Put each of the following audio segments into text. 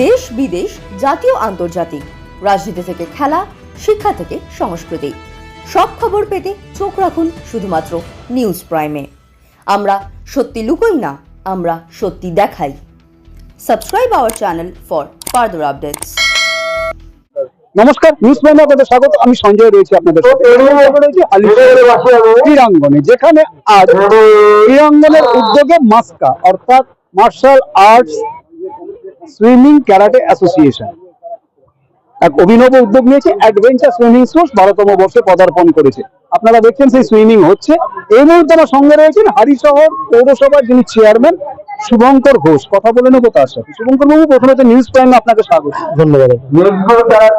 দেশ বিদেশ জাতীয় আন্তর্জাতিক। রাজনীতি থেকে খেলা শিক্ষা থেকে সংস্কৃতি। সব খবর পেতে চোখ রাখুন শুধুমাত্র নিউজ প্রাইমে। আমরা সত্যি লুকোই না আমরা সত্যি দেখাই। Subscribe our channel for further updates. নমস্কার নিউজ প্রাইমে আপনাদের স্বাগত। আমি সঞ্জয় রয়েছি আপনাদের ক্রীড়াঙ্গনে যেখানে আজ ক্রীড়াঙ্গনের উদ্যোগে মাস্কা অর্থাৎ martial arts swimming karate association. এক অভিনব উদ্যোগ নিয়েছে অ্যাডভেঞ্চার সুইমিং স্পোর্টস বারোতম বর্ষে পদার্পণ করেছে। আপনারা দেখছেন সেই সুইমিং হচ্ছে। এই মুহূর্তে আমার সঙ্গে রয়েছেন হারিশহর পৌরসভার যিনি চেয়ারম্যান শুভঙ্কর ঘোষ। কথা বলে নেব তার সাথে। শুভঙ্কর বাবু প্রথমত নিউজ প্রাইমে আপনাকে স্বাগত। ধন্যবাদ।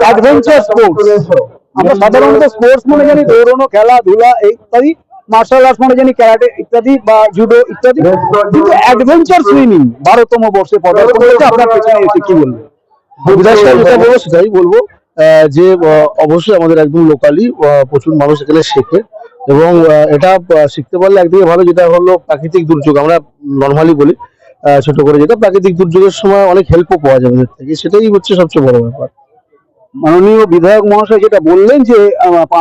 অ্যাডভেঞ্চার স্পোর্টস আমরা সাধারণত স্পোর্টস মনে জানি দৌড়ানো খেলাধুলা এই ইত্যাদি মার্শাল আর্টস মানে জানি ক্যারাটে ইত্যাদি বা জুডো ইত্যাদি। কিন্তু অ্যাডভেঞ্চার সুইমিং বারোতম বর্ষে পদার্পণ করেছে আপনার পেছনে এসে কি বলবেন? যেটা বলব সেটাই বলব। যে অবশ্যই আমাদের একদম লোকালি প্রচুর মানুষ এখানে শেখে। এবং এটা শিখতে পারলে একদিকে ভালো যেটা হলো প্রাকৃতিক দুর্যোগ আমরা নর্মালি বলি। ছোট করে যেটা প্রাকৃতিক দুর্যোগের সময় অনেক হেল্পও পাওয়া যাবে থেকে। সেটাই হচ্ছে সবচেয়ে বড় ব্যাপার। মাননীয় বিধায়ক মহাশয় যেটা বললেন যে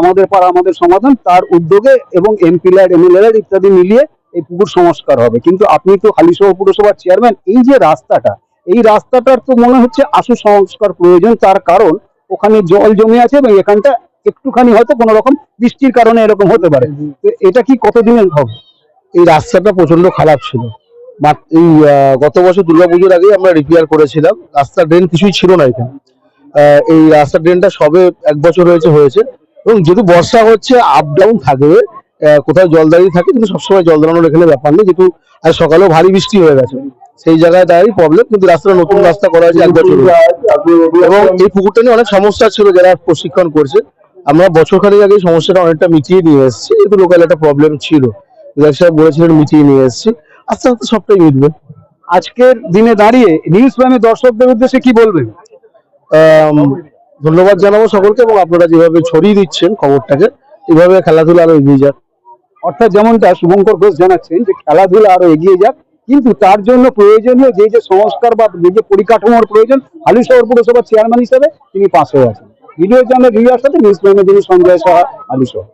আমাদের পাড়া আমাদের সমাধান তার উদ্যোগে এবং এমপি ল্যাড এমএলএ ইত্যাদি মিলিয়ে এই পুকুর সংস্কার হবে। কিন্তু আপনি তো হালিশহর পুরসভার চেয়ারম্যান এই যে রাস্তাটা এই রাস্তাটার তো মনে হচ্ছে আশু সংস্কার প্রয়োজন। তার কারণ ওখানে জল জমে আছে এবং এখানটা একটুখানি হয়তো কোনো রকম বৃষ্টির কারণে এরকম হতে পারে। তো এটা কি কতদিনের হবে এই রাস্তাটা প্রচণ্ড খারাপ ছিল। এই গত বছর দুর্গাপুজোর আগে আমরা রিপেয়ার করেছিলাম। রাস্তা ড্রেন কিছুই ছিল না এখানে। এই রাস্তা ড্রেনটা সবে এক বছর হয়েছে হয়েছে। এবং যেহেতু বর্ষা হচ্ছে আপ ডাউন আহ, কোথাও জল দাঁড়িয়ে থাকে কিন্তু সবসময় জল দাঁড়ানোর এখানে ব্যাপার নেই। যেহেতু আজ সকালেও ভারী বৃষ্টি হয়ে গেছে সেই জায়গায় তাই প্রবলেম কিন্তু রাস্তাটা নতুন রাস্তা করা হয়েছে এক বছর এবং এই পুকুরটা নিয়ে অনেক সমস্যা ছিল যারা প্রশিক্ষণ করছে। আমরা বছর খানেক আগে সমস্যাটা অনেকটা মিটিয়ে নিয়ে এসেছি যেহেতু লোকাল একটা প্রবলেম ছিল। বিধায়ক সাহেব বলেছিলেন মিটিয়ে নিয়ে এসেছি। আস্তে আস্তে সবটাই মিটবে। আজকের দিনে দাঁড়িয়ে নিউজ প্রাইমে দর্শকদের উদ্দেশ্যে কি বলবেন? ধন্যবাদ জানাব সকলকে এবং আপনারা যেভাবে ছড়িয়ে দিচ্ছেন খবরটাকে এভাবে খেলাধুলা আরও এগিয়ে যাক। অর্থাৎ যেমনটা শুভঙ্কর ঘোষ জানাচ্ছেন যে খেলাধুলা আরও এগিয়ে যাক কিন্তু তার জন্য প্রয়োজনীয় যে যে সংস্কার বা যে যে পরিকাঠামোর প্রয়োজন হালি শহর পুরসভার চেয়ারম্যান হিসেবে তিনি পাশ হয়ে আছেন। ভিডিও চ্যানেল ভিডিওর সাথে নিউজ সঞ্জয় সাহা হালিশহর